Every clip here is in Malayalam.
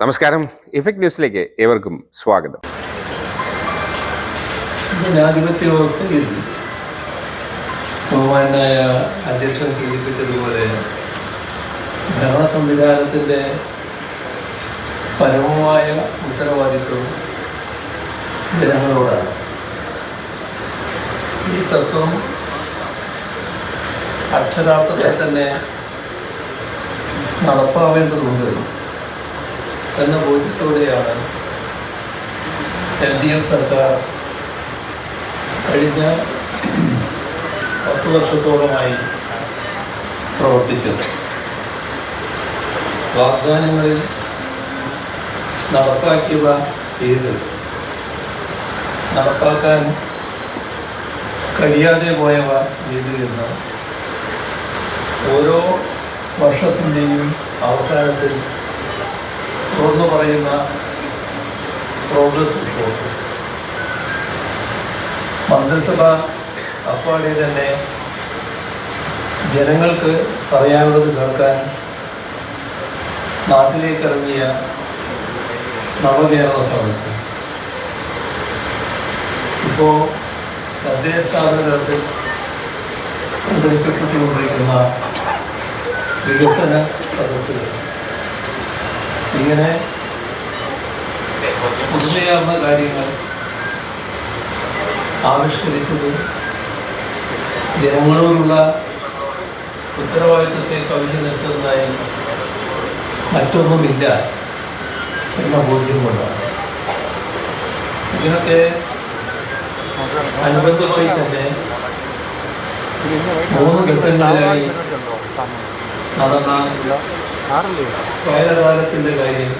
നമസ്കാരം. ഇഫക്ട് ന്യൂസിലേക്ക് ഏവർക്കും സ്വാഗതം. ജനാധിപത്യ വ്യവസ്ഥയിൽ ബഹുമാനായ അധ്യക്ഷൻ സൂചിപ്പിച്ചതുപോലെ ഭരണ സംവിധാനത്തിന്റെ പരമമായ ഉത്തരവാദിത്വം ജനങ്ങളോടാണ്. ഈ തത്വം അക്ഷരാർത്ഥത്തിൽ തന്നെ നടപ്പാവേണ്ടതുണ്ട്. എന്ന ബോധ്യത്തോടെയാണ് എൽ ഡി എഫ് സർക്കാർ കഴിഞ്ഞ പത്ത് വർഷത്തോളമായി പ്രവർത്തിച്ചത്. വാഗ്ദാനങ്ങളിൽ നടപ്പാക്കിയവ ഏത് നടപ്പാക്കാൻ കഴിയാതെ പോയവ ഏത് എന്ന് ഓരോ വർഷത്തിന്റെയും അവസാനത്തിൽ തുറന്നു പറയുന്ന പ്രോഗ്രസ് റിപ്പോർട്ട് മന്ത്രിസഭ അപ്പാടെ തന്നെ ജനങ്ങൾക്ക് പറയാനുള്ളത് കേൾക്കാൻ നാട്ടിലേക്ക് ഇറങ്ങിയ നവകേരള സദസ് ഇപ്പോൾ തദ്ദേശ സ്ഥാപനത്തിൽ സംഘടിപ്പിക്കപ്പെട്ടുകൊണ്ടിരിക്കുന്ന വികസന സദസ്സുകൾ. ഇങ്ങനെ പുതുമയാർന്ന കാര്യങ്ങൾ ആവിഷ്കരിച്ചത് ജനങ്ങളോടുള്ള ഉത്തരവാദിത്വത്തെ കവിഞ്ഞു നിൽക്കുന്നതായി മറ്റൊന്നുമില്ല എന്ന ബോധ്യം കൊണ്ടാണ്. ഇതിനൊക്കെ അനുബന്ധമായി തന്നെ മൂന്ന് ഘട്ടങ്ങളിലായി നടന്ന വയലകാലത്തിന്റെ കാര്യം.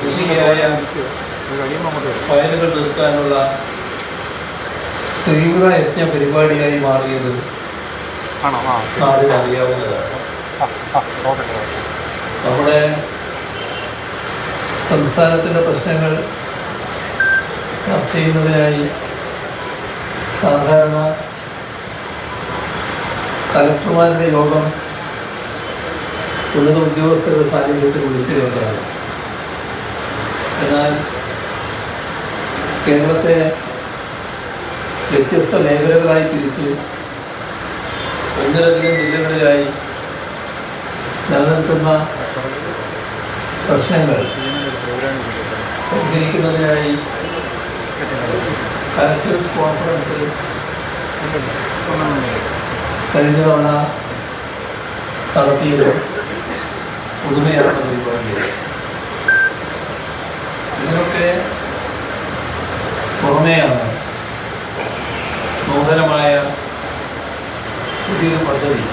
കൃഷിയായ ഫയലുകൾ നിർത്താനുള്ള തീവ്ര യജ്ഞ പരിപാടിയായി മാറിയത് നാടിന് അറിയാവുന്നതാണ്. നമ്മുടെ സംസ്ഥാനത്തിന്റെ പ്രശ്നങ്ങൾ ചർച്ച ചെയ്യുന്നതിനായി സാധാരണ കലക്ടർമാരുടെ യോഗം ഉന്നത ഉദ്യോഗസ്ഥരുടെ സാന്നിധ്യത്തിൽ വിളിച്ചിരുന്നതാണ് എന്നാൽ കേരളത്തെ വ്യത്യസ്ത മേഖലകളായി തിരിച്ച് ഒന്നിലധികം ജില്ലകളിലായി നിലനിൽക്കുന്ന പ്രശ്നങ്ങൾ പരിഹരിക്കുന്നതിനായി കലക്ടേഴ്സ് കോൺഫറൻസ് കഴിഞ്ഞ തവണ നടത്തിയത് പുതുമയാണ് പരിപാടിയാണ് ഇതിനൊക്കെ പുറമെയാണ് നൂതനമായ പുതിയൊരു പദ്ധതി.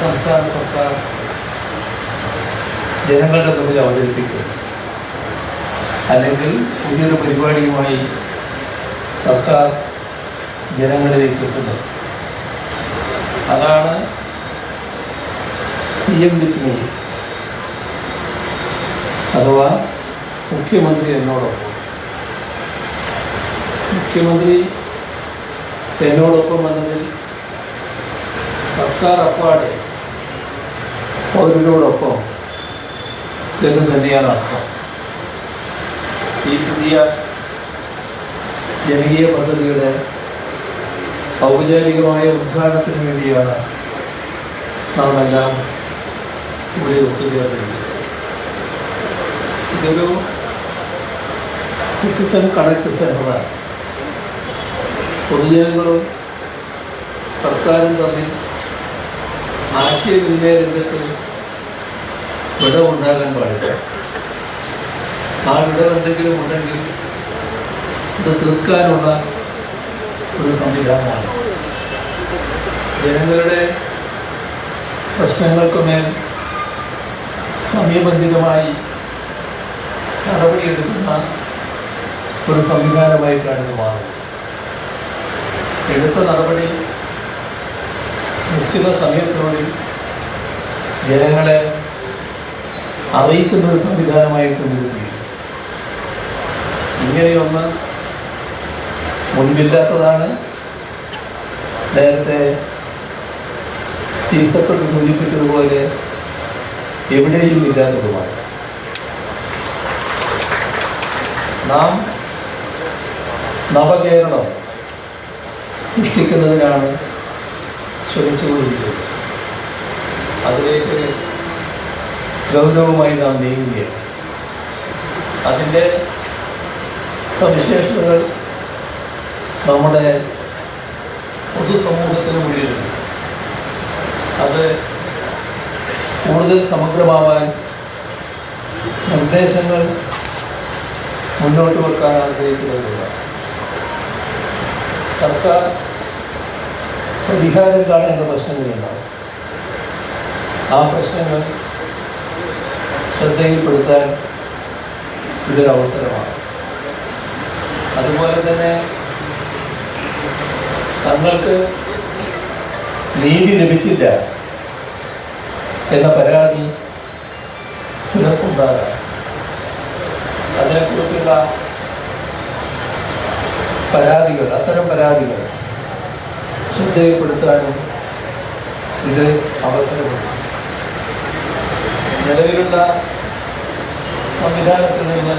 സംസ്ഥാന സർക്കാർ ജനങ്ങളുടെ മുന്നിൽ അവതരിപ്പിക്കുക അല്ലെങ്കിൽ പുതിയൊരു പരിപാടിയുമായി സർക്കാർ ജനങ്ങളിലേക്ക് എത്തുന്നത് അതാണ് സി എം വിത്ത് മീ അഥവാ മുഖ്യമന്ത്രി എന്നോടൊപ്പം. മുഖ്യമന്ത്രി എന്നോടൊപ്പം എന്നതിൽ സർക്കാർ അപ്പാടെ പൗരനോടൊപ്പം എന്ന് തന്നെയാണ് അർത്ഥം. ഈ പുതിയ ജനകീയ പദ്ധതിയുടെ ഔപചാരികമായ ഉദ്ഘാടനത്തിന് വേണ്ടിയാണ് നാം എല്ലാം ഇവിടെ ഒത്തുചേർന്നുണ്ട് ഇതൊരു സിറ്റിസൺ കണക്ട് സെന്ററാണ് പൊതുജനങ്ങളും സർക്കാരും തമ്മിൽ ആശയവിനിമയ രംഗത്ത് വിടവുണ്ടാകാൻ പാടില്ല. ആ വിടവെന്തെങ്കിലും ഉണ്ടെങ്കിൽ ഇത് തീർക്കാനുള്ള ഒരു സംവിധാനമാണ്. ജനങ്ങളുടെ പ്രശ്നങ്ങൾക്കുമേൽ സമയബന്ധിതമായി നടപടിയെടുക്കുന്ന ഒരു സംവിധാനമായിട്ടാണ് ഇത് മാറുന്നത്. എടുത്ത നടപടി നിശ്ചിത സമയത്തിനുള്ളിൽ ജനങ്ങളെ അറിയിക്കുന്ന ഒരു സംവിധാനമായിട്ട് നിൽക്കുകയും ഇങ്ങനെയൊന്ന് മുൻപില്ലാത്തതാണ് നേരത്തെ ചീഫ് സെക്രട്ടറി സൂചിപ്പിച്ചതുപോലെ എവിടെയും ഇല്ലാത്തതുമാണ് നാം നവകേരളം സൃഷ്ടിക്കുന്നതിനാണ് ശ്രമിച്ചുകൊണ്ടിരിക്കുന്നത്. അതിലേക്ക് ഗൗരവമായി നാം നീങ്ങുകയാണ്. അതിന്റെ സവിശേഷതകൾ നമ്മുടെ പൊതുസമൂഹത്തിന് മുന്നിലുണ്ട്. അത് കൂടുതൽ സമഗ്രമാവാൻ നിർദ്ദേശങ്ങൾ മുന്നോട്ട് വെക്കാൻ ആഗ്രഹിക്കുന്നതല്ല സർക്കാർ പരിഹാരം കാണേണ്ട പ്രശ്നങ്ങളുണ്ടാവും ആ പ്രശ്നങ്ങൾ ശ്രദ്ധയിൽപ്പെടുത്താൻ ഇതൊരു അവസരമാണ് അതുപോലെ തന്നെ തങ്ങൾക്ക് നീതി ലഭിച്ചില്ല. എന്ന പരാതി ചിലർക്കുണ്ടാകാം അതിനെക്കുറിച്ചുള്ള പരാതികൾ അത്തരം പരാതികൾ ശ്രദ്ധയിൽപ്പെടുത്താനും ഇത് അവസരമുണ്ട് നിലവിലുള്ള സംവിധാനത്തിൽ നിന്ന്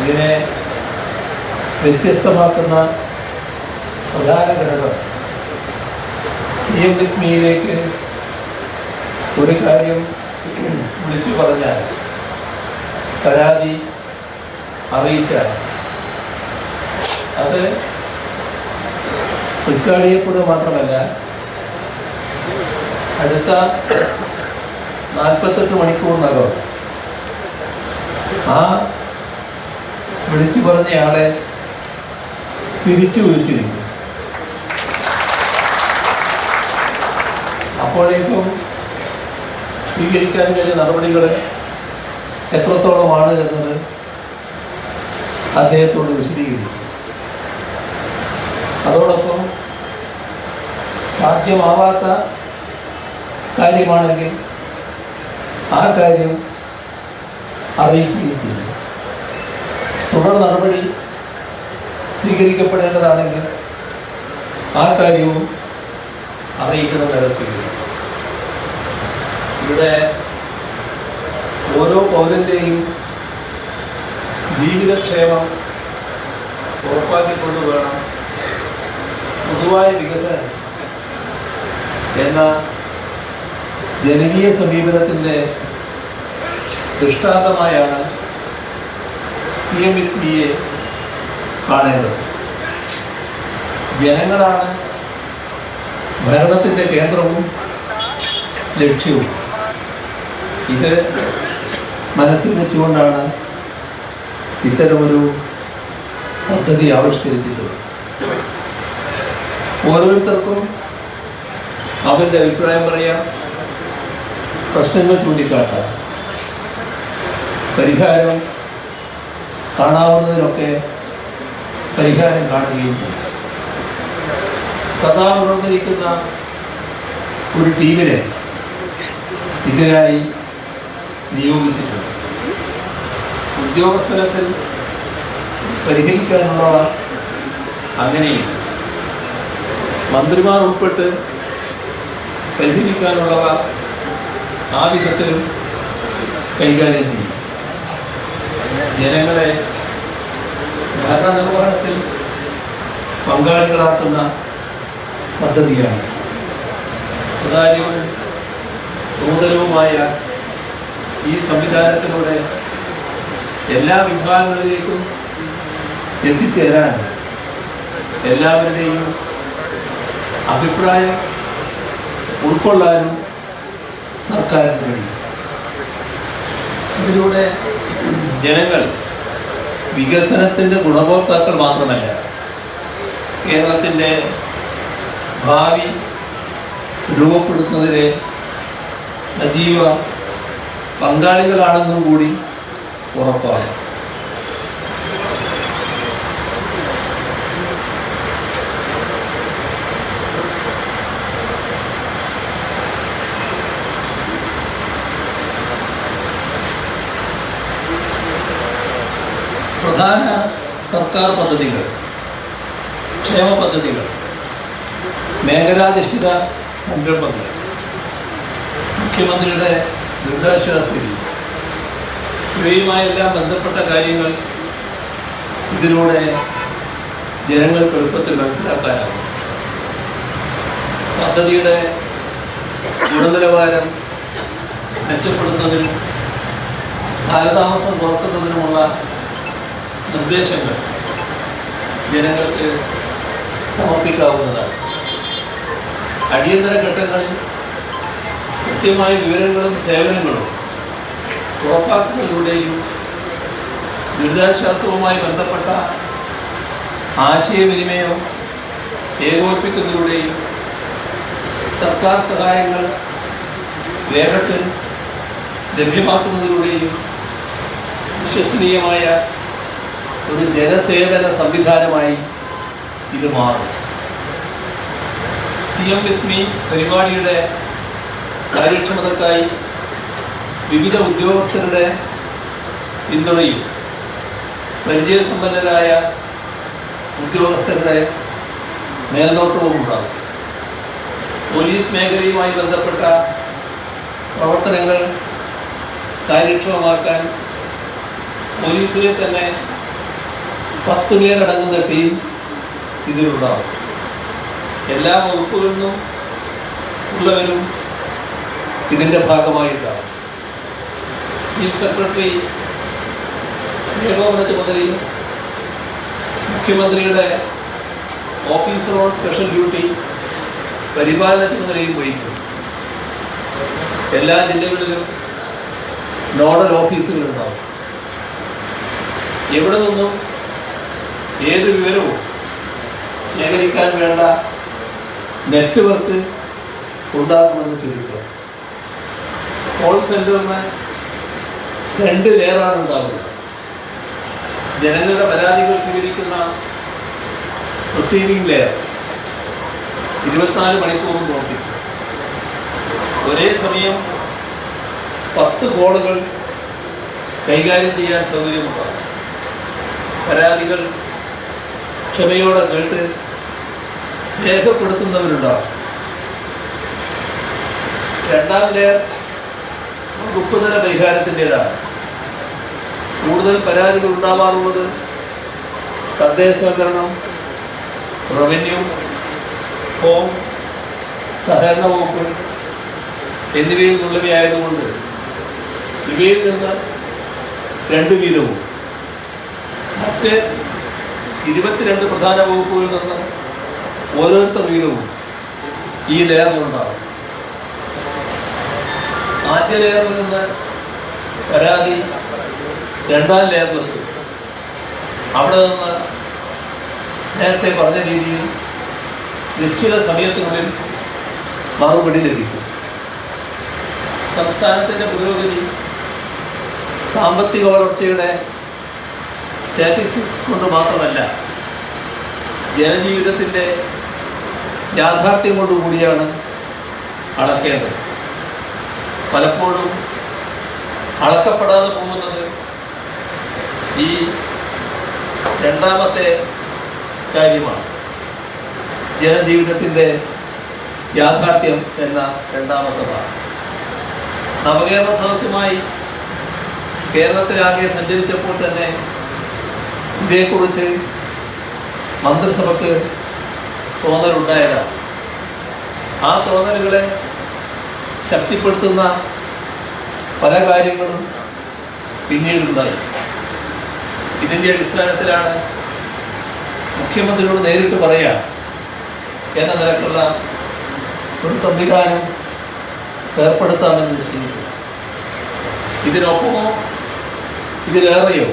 ഇതിനെ വ്യത്യസ്തമാക്കുന്ന പ്രധാന ഘടകം സി എം വിത്മിയിലേക്ക് ഒരു കാര്യം വിളിച്ചു പറഞ്ഞാൽ പരാതി അറിയിച്ചാൽ അത് തൃക്കാടിയെക്കൂടെ മാത്രമല്ല അടുത്ത നാൽപ്പത്തെട്ട് മണിക്കൂറിനകം ആ വിളിച്ചു പറഞ്ഞയാളെ തിരിച്ചു വിളിച്ചിരിക്കും. അപ്പോഴേക്കും സ്വീകരിക്കാൻ കഴിഞ്ഞ നടപടികൾ എത്രത്തോളമാണ് എന്നത് അദ്ദേഹത്തോട് വിശദീകരിക്കും. അതോടൊപ്പം സാധ്യമാവാത്ത കാര്യമാണെങ്കിൽ ആ കാര്യം അറിയിക്കുകയും ചെയ്യും. തുടർ നടപടി സ്വീകരിക്കപ്പെടേണ്ടതാണെങ്കിൽ ആ കാര്യവും അറിയിക്കുന്ന തരത്തിൽ ഇവിടെ ഓരോ പൗരന്റെയും ജീവിതക്ഷേമം ഉറപ്പാക്കിക്കൊണ്ട് വേണം പൊതുവായ വികസനം എന്ന ജനകീയ സമീപനത്തിന്റെ ദൃഷ്ടാന്തമായാണ് സി എം എസ് ഇ കാണേണ്ടത്. ജനങ്ങളാണ് ഭരണത്തിന്റെ കേന്ദ്രവും ലക്ഷ്യവും. ഇത് മനസ്സിൽ വെച്ചുകൊണ്ടാണ് ഇത്തരമൊരു പദ്ധതി ആവിഷ്കരിച്ചിട്ടുള്ളത്. ഓരോരുത്തർക്കും അവരുടെ അഭിപ്രായം പറയാം പ്രശ്നങ്ങൾ ചൂണ്ടിക്കാട്ടാം. പരിഹാരം കാണാവുന്നതിനൊക്കെ പരിഹാരം കാണുകയും ചെയ്യും. സദാ ഉണർന്നിരിക്കുന്ന ഒരു ടീമിനെ ഇതിനായി നിയോഗിച്ചിട്ടുണ്ട്. ഉദ്യോഗസ്ഥലത്തിൽ പരിഹരിക്കാനുള്ളവ അങ്ങനെയും മന്ത്രിമാർ ഉൾപ്പെട്ട് പരിഹരിക്കാനുള്ളവ ആ വിധത്തിലും കൈകാര്യം ചെയ്യും. ജനങ്ങളെ ഭരണനിർവഹണത്തിൽ പങ്കാളികളാക്കുന്ന പദ്ധതിയാണ്. സുതാര്യവും നൂതനവുമായ ഈ സംവിധാനത്തിലൂടെ എല്ലാ വിഭാഗങ്ങളിലേക്കും എത്തിച്ചേരാൻ എല്ലാവരുടെയും അഭിപ്രായം ഉൾക്കൊള്ളാനും സർക്കാരിന് കഴിയും. ഇതിലൂടെ ജനങ്ങൾ വികസനത്തിന്റെ ഗുണഭോക്താക്കൾ മാത്രമല്ല കേരളത്തിന്റെ ഭാവി രൂപപ്പെടുത്തുന്നതിലെ സജീവ പങ്കാളികളാണെന്നും കൂടി ഉറപ്പാണ്. പ്രധാന സർക്കാർ പദ്ധതികൾ ക്ഷേമ പദ്ധതികൾ മേഖലാധിഷ്ഠിത സംരംഭങ്ങൾ മുഖ്യമന്ത്രിയുടെ ദുരിതാശ്വാസത്തിൽ ഇവയുമായെല്ലാം ബന്ധപ്പെട്ട കാര്യങ്ങൾ ഇതിലൂടെ ജനങ്ങൾക്ക് എളുപ്പത്തിൽ മനസ്സിലാക്കാനാകും. പദ്ധതിയുടെ ഗുണനിലവാരം മെച്ചപ്പെടുത്തുന്നതിനും കാലതാമസം കുറക്കുന്നതിനുമുള്ള നിർദ്ദേശങ്ങൾ ജനങ്ങൾക്ക് സമർപ്പിക്കാവുന്നതാണ്. അടിയന്തര ഘട്ടങ്ങളിൽ കൃത്യമായ വിവരങ്ങളും സേവനങ്ങളും ഉറപ്പാക്കുന്നതിലൂടെയും ദുരിതാശ്വാസവുമായി ബന്ധപ്പെട്ട ആശയവിനിമയം ഏകോപിപ്പിക്കുന്നതിലൂടെയും സർക്കാർ സഹായങ്ങൾ വേഗത്തിൽ ലഭ്യമാക്കുന്നതിലൂടെയും വിശ്വസനീയമായ ഒരു ജനസേവന സംവിധാനമായി ഇത് മാറും. സി എം വിത്മി പരിപാടിയുടെ കാര്യക്ഷമതക്കായി വിവിധ ഉദ്യോഗസ്ഥരുടെ പിന്തുണയും പരിചയസമ്പന്നരായ ഉദ്യോഗസ്ഥരുടെ മേൽനോട്ടവും ഉണ്ടാകും. പോലീസ് മേഖലയുമായി ബന്ധപ്പെട്ട പ്രവർത്തനങ്ങൾ കാര്യക്ഷമമാക്കാൻ പോലീസിലെ തന്നെ പത്ത് പേരടങ്ങുന്ന ടീം ഇതിലുണ്ടാവും എല്ലാ വകുപ്പുകളിൽ നിന്നും ഉള്ളവരും ഇതിന്റെ ഭാഗമായിട്ടാണ്. ചീഫ് സെക്രട്ടറി ഏകോപന ചുമതലയും മുഖ്യമന്ത്രിയുടെ ഓഫീസർ ഓൺ സ്പെഷ്യൽ ഡ്യൂട്ടി പരിപാലന ചുമതലയും വഹിക്കും എല്ലാ ജില്ലകളിലും നോഡൽ ഓഫീസുകളുണ്ടാവും. എവിടെ നിന്നും ഏത് വിവരവും ശേഖരിക്കാൻ വേണ്ട നെറ്റ്വർക്ക് ഉണ്ടാകുമെന്ന് ചുരുക്കം കോൾ സെന്ററിന് രണ്ട് ലെയറാണ് ഉണ്ടാവുക ജനങ്ങളുടെ പരാതികൾ സ്വീകരിക്കുന്ന റിസീവിംഗ് ലെയർ ഇരുപത്തിനാല് മണിക്കൂറും പ്രവർത്തിക്കും ഒരേ സമയം പത്ത് കോളുകൾ കൈകാര്യം ചെയ്യാൻ സൗകര്യമുണ്ടാകും. പരാതികൾ ക്ഷമയോടെ കേട്ട് രേഖപ്പെടുത്തുന്നവരുണ്ടാകും. രണ്ടാം ലെയർ വകുപ്പുതല പരിഹാരത്തിന്റെതാണ്. കൂടുതൽ പരാതികൾ ഉണ്ടാവാറുള്ളത് തദ്ദേശ സഹകരണം റവന്യൂ ഹോം സഹകരണ വകുപ്പ് എന്നിവയിൽ നിന്നുള്ളവയായതുകൊണ്ട് ഇവയിൽ നിന്ന് രണ്ട് വീതവും. മറ്റ് ഇരുപത്തിരണ്ട് പ്രധാന വകുപ്പുകളിൽ നിന്ന് ഓരോരുത്തർ വീതവും ഈ ലെയറിലുണ്ടാകും ആദ്യ ലെയറിൽ നിന്ന് പരാതി രണ്ടാം ലെയറിലെത്തും അവിടെ നിന്ന് നേരത്തെ പറഞ്ഞ രീതിയിൽ നിശ്ചിത സമയത്തിനുള്ളിൽ മറുപടി ലഭിക്കും. സംസ്ഥാനത്തിന്റെ പുരോഗതി സാമ്പത്തിക വളർച്ചയുടെ സ്റ്റാറ്റിസ്റ്റിക്സ് കൊണ്ട് മാത്രമല്ല ജനജീവിതത്തിന്റെ യാഥാർത്ഥ്യം കൊണ്ടുകൂടിയാണ് അളക്കേണ്ടത്. പലപ്പോഴും അളക്കപ്പെടാതെ പോകുന്നത് ഈ രണ്ടാമത്തെ കാര്യമാണ്. ജനജീവിതത്തിന്റെ യാഥാർത്ഥ്യം എന്ന രണ്ടാമത്തെ ഭാഗം. നവകേരള സദസ്സുമായി കേരളത്തിലാകെ സഞ്ചരിച്ചപ്പോൾ തന്നെ ഇതേക്കുറിച്ച് മന്ത്രിസഭക്ക് തോന്നലുണ്ടായതാണ്. ആ തോന്നലുകളെ ശക്തിപ്പെടുത്തുന്ന പല കാര്യങ്ങളും പിന്നീടുണ്ടായി. ഇതിന്റെ അടിസ്ഥാനത്തിലാണ് മുഖ്യമന്ത്രിയോട് നേരിട്ട് പറയാം എന്ന നിലക്കുള്ള ഒരു സംവിധാനം ഏർപ്പെടുത്താമെന്ന് നിശ്ചയിച്ചു ഇതിനൊപ്പമോ ഇതിലേറെയോ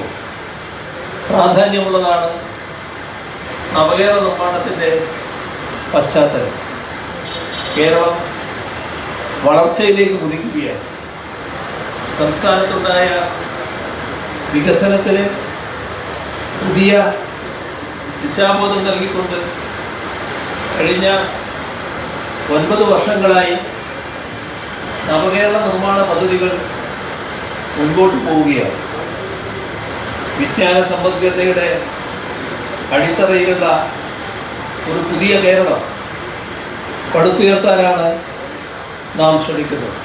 പ്രാധാന്യമുള്ളതാണ് നവകേരള നിർമ്മാണത്തിന്റെ പശ്ചാത്തലം. കേരളം വളർച്ചയിലേക്ക് കുതിക്കുകയാണ്. സംസ്ഥാനത്തുണ്ടായ വികസനത്തിന് പുതിയ ദിശാബോധം നൽകിക്കൊണ്ട് കഴിഞ്ഞ ഒൻപത് വർഷങ്ങളായി നവകേരള നിർമ്മാണ പദ്ധതികൾ മുൻപോട്ട് പോവുകയാണ്. വിജ്ഞാന സമ്പദ്ഘടനയുടെ അടിത്തറയിലുള്ള ഒരു പുതിയ കേരളം പടുത്തുയർത്താനാണ് നാം ശ്രമിക്കുന്നത്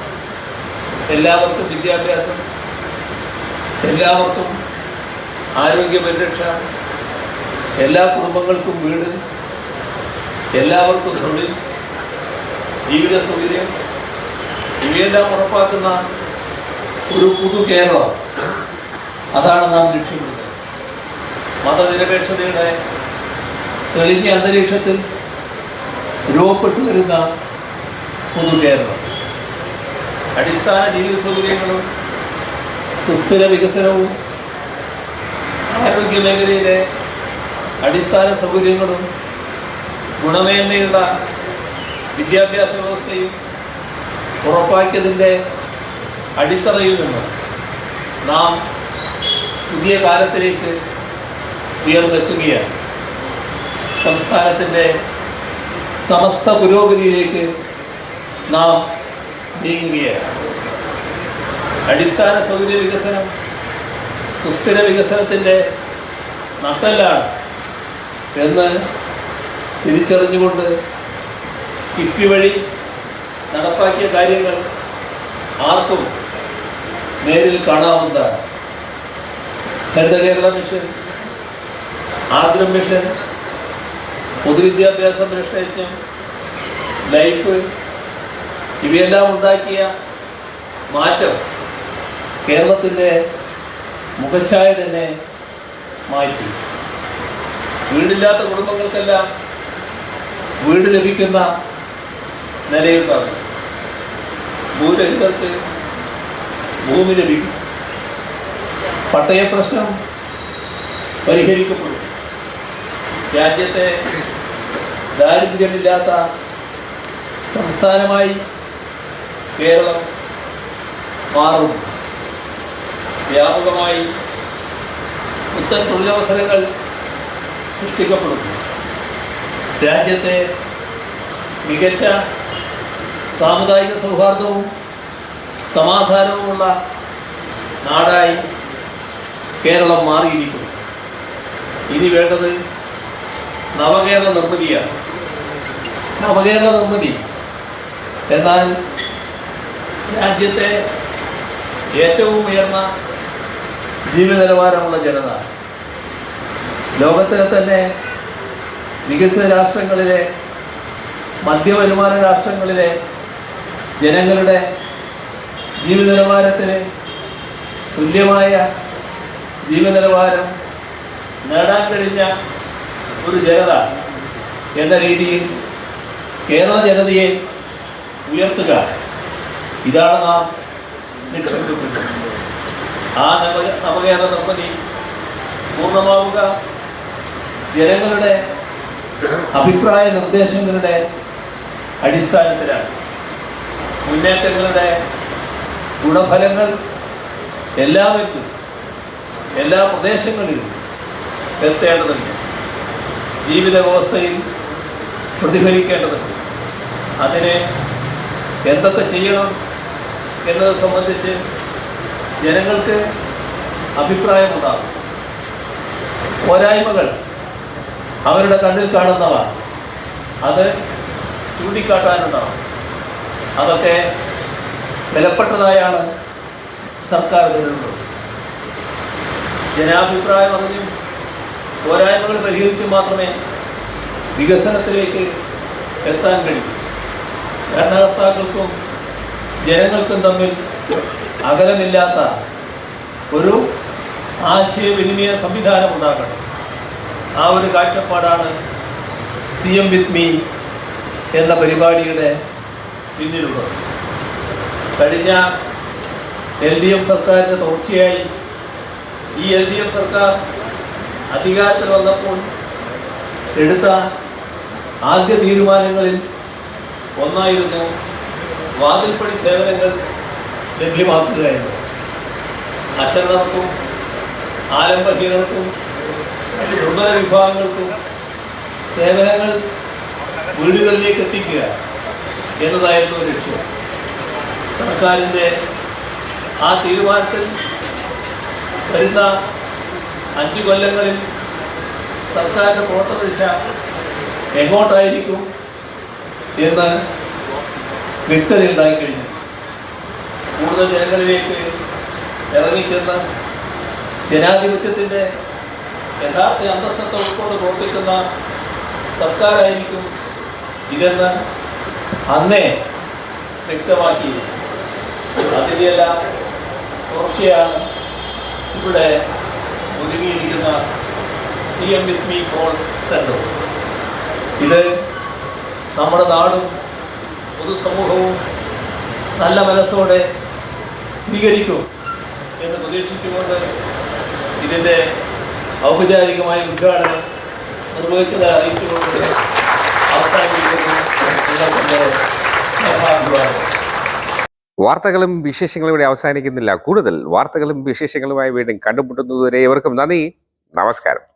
എല്ലാവർക്കും വിദ്യാഭ്യാസം എല്ലാവർക്കും ആരോഗ്യ പരിരക്ഷ എല്ലാ കുടുംബങ്ങൾക്കും വീട് എല്ലാവർക്കും തൊഴിൽ ജീവിത സൗകര്യം ഇവയെല്ലാം ഉറപ്പാക്കുന്ന ഒരു പുതു കേരളം. അതാണ് നാം ലക്ഷ്യമിടുന്നത്. മതനിരപേക്ഷതയുടെ തെളിഞ്ഞ അന്തരീക്ഷത്തിൽ രൂപപ്പെട്ടു വരുന്ന പുതു കേരളം അടിസ്ഥാന ജീവിത സൗകര്യങ്ങളും സുസ്ഥിര വികസനവും ആരോഗ്യ മേഖലയിലെ അടിസ്ഥാന സൗകര്യങ്ങളും ഗുണമേന്മയുള്ള വിദ്യാഭ്യാസ വ്യവസ്ഥയും ഉറപ്പാക്കിയതിന്റെ അടിത്തറയിൽ നിന്ന് നാം പുതിയ കാലത്തിലേക്ക് ഉയർന്നെത്തുകയാണ്. സംസ്ഥാനത്തിന്റെ സമസ്ത പുരോഗതിയിലേക്ക് നാം നീങ്ങുകയാണ്. അടിസ്ഥാന സൗകര്യ വികസനം സുസ്ഥിര വികസനത്തിന്റെ നട്ടെല്ലാണ് എന്ന് തിരിച്ചറിഞ്ഞുകൊണ്ട് കിഫ്ബി വഴി നടപ്പാക്കിയ കാര്യങ്ങൾ ആർക്കും നേരിൽ കാണാവുന്നതാണ്. ഹരിത കേരള മിഷൻ ആർദ്രം മിഷൻ പൊതുവിദ്യാഭ്യാസ പരിഷ്കരിച്ചും ലൈഫ് ഇവയെല്ലാം ഉണ്ടാക്കിയ മാറ്റം കേരളത്തിന്റെ മുഖച്ഛായ തന്നെ മാറ്റി. വീടില്ലാത്ത കുടുംബങ്ങൾക്കെല്ലാം വീട് ലഭിക്കുന്ന നിലയിൽ പറഞ്ഞു ഭൂരഹിതർക്ക് ഭൂമി ലഭിക്കും. പട്ടയ പ്രശ്നം പരിഹരിക്കപ്പെടും. രാജ്യത്തെ ദാരിദ്ര്യമില്ലാത്ത സംസ്ഥാനമായി കേരളം മാറും. വ്യാപകമായി പുത്തൻ തൊഴിലവസരങ്ങൾ സൃഷ്ടിക്കപ്പെടുന്നു രാജ്യത്തെ മികച്ച സാമുദായിക സൗഹാർദ്ദവും സമാധാനവുമുള്ള നാടായി കേരളം മാറിയിരിക്കുന്നു. ഇനി വേണ്ടത് നവകേരള നിർമ്മിതിയാണ്. നവകേരള നിർമ്മിതി എന്നാൽ രാജ്യത്തെ ഏറ്റവും ഉയർന്ന ജീവിത നിലവാരമുള്ള ജനത. ലോകത്തിലെ തന്നെ വികസിത രാഷ്ട്രങ്ങളിലെ മധ്യവരുമാന രാഷ്ട്രങ്ങളിലെ ജനങ്ങളുടെ ജീവിത നിലവാരത്തിന് തുല്യമായ ജീവിത നിലവാരം നേടാൻ കഴിഞ്ഞ ഒരു ജനത എന്ന രീതിയിൽ കേരള ജനതയെ ഉയർത്തുക. ഇതാണ് നാം ആ നവ നവകേരള നിർമ്മിതി പൂർണമാവുക. ജനങ്ങളുടെ അഭിപ്രായ നിർദ്ദേശങ്ങളുടെ അടിസ്ഥാനത്തിലാണ്. മുന്നേറ്റങ്ങളുടെ ഗുണഫലങ്ങൾ എല്ലാവർക്കും എല്ലാ പ്രദേശങ്ങളിലും എത്തേണ്ടതുണ്ട്. ജീവിത വ്യവസ്ഥയിൽ പ്രതിഫലിക്കേണ്ടതുണ്ട്. അതിനെ എന്തൊക്കെ ചെയ്യണം? എന്നത് സംബന്ധിച്ച് ജനങ്ങൾക്ക് അഭിപ്രായമുണ്ടാകും. പോരായ്മകൾ അവരുടെ കണ്ണിൽ കാണുന്നവ അത് ചൂണ്ടിക്കാട്ടാനുണ്ടാവും അതൊക്കെ വിലപ്പെട്ടതായാണ് സർക്കാർ കരുതുന്നത്. ജനാഭിപ്രായം അറിഞ്ഞും പോരായ്മകൾ പരിഹരിച്ചും മാത്രമേ വികസനത്തിലേക്ക് എത്താൻ കഴിയൂ. ഭരണകർത്താക്കൾക്കും ജനങ്ങൾക്കും തമ്മിൽ അകലമില്ലാത്ത ഒരു ആശയവിനിമയ സംവിധാനം ഉണ്ടാക്കണം ആ ഒരു കാഴ്ചപ്പാടാണ് സി എം വിത്ത് മീ എന്ന പരിപാടിയുടെ പിന്നിലുള്ളത്. കഴിഞ്ഞ എൽ ഡി എഫ് സർക്കാരിന്റെ തുടർച്ചയായി ഈ എൽ ഡി എഫ് സർക്കാർ അധികാരത്തിൽ വന്നപ്പോൾ എടുത്ത ആദ്യ തീരുമാനങ്ങളിൽ ഒന്നായിരുന്നു വാതിൽപ്പടി സേവനങ്ങൾ ലഭ്യമാക്കുക എന്നത് അശരണർക്കും ആലംബഹീനർക്കും ദുർബല വിഭാഗങ്ങൾക്കും സേവനങ്ങൾ വീടുകളിലേക്ക് എത്തിക്കുക എന്നതായിരുന്നു ലക്ഷ്യം. സർക്കാരിന്റെ ആ തീരുമാനത്തിൽ വരുന്ന അഞ്ചു കൊല്ലങ്ങളിൽ സർക്കാരിന്റെ പ്രവർത്തന ദിശ എങ്ങോട്ടായിരിക്കും എന്ന് വ്യക്തത ഉണ്ടായിക്കഴിഞ്ഞു കൂടുതൽ ജനങ്ങളിലേക്ക് ഇറങ്ങിച്ചെന്ന് ജനാധിപത്യത്തിന്റെ യഥാർത്ഥ അന്തസ്സത്തെ ഉൾക്കൊണ്ട് പ്രവർത്തിക്കുന്ന സർക്കാരായിരിക്കും ഇതെന്ന് അന്നേ വ്യക്തമാക്കി അതിന്റെയെല്ലാം തുടർച്ചയാണ് ഇവിടെ ഒരുങ്ങിയിരിക്കുന്ന C M with me call centre ഇത് നമ്മുടെ നാടും പൊതുസമൂഹവും നല്ല മനസ്സോടെ സ്വീകരിക്കും എന്ന് പ്രതീക്ഷിച്ചുകൊണ്ട് ഇതിന്റെ ഔപചാരികമായ ഉദ്ഘാടനം നിർവഹിച്ചത് അറിയിച്ചുകൊണ്ട് വാർത്തകളും വിശേഷങ്ങളും ഇവിടെ അവസാനിക്കുന്നില്ല. കൂടുതൽ വാർത്തകളും വിശേഷങ്ങളുമായി വീണ്ടും കണ്ടുമുട്ടുന്നതുവരെ ഏവർക്കും നന്ദി. നമസ്കാരം.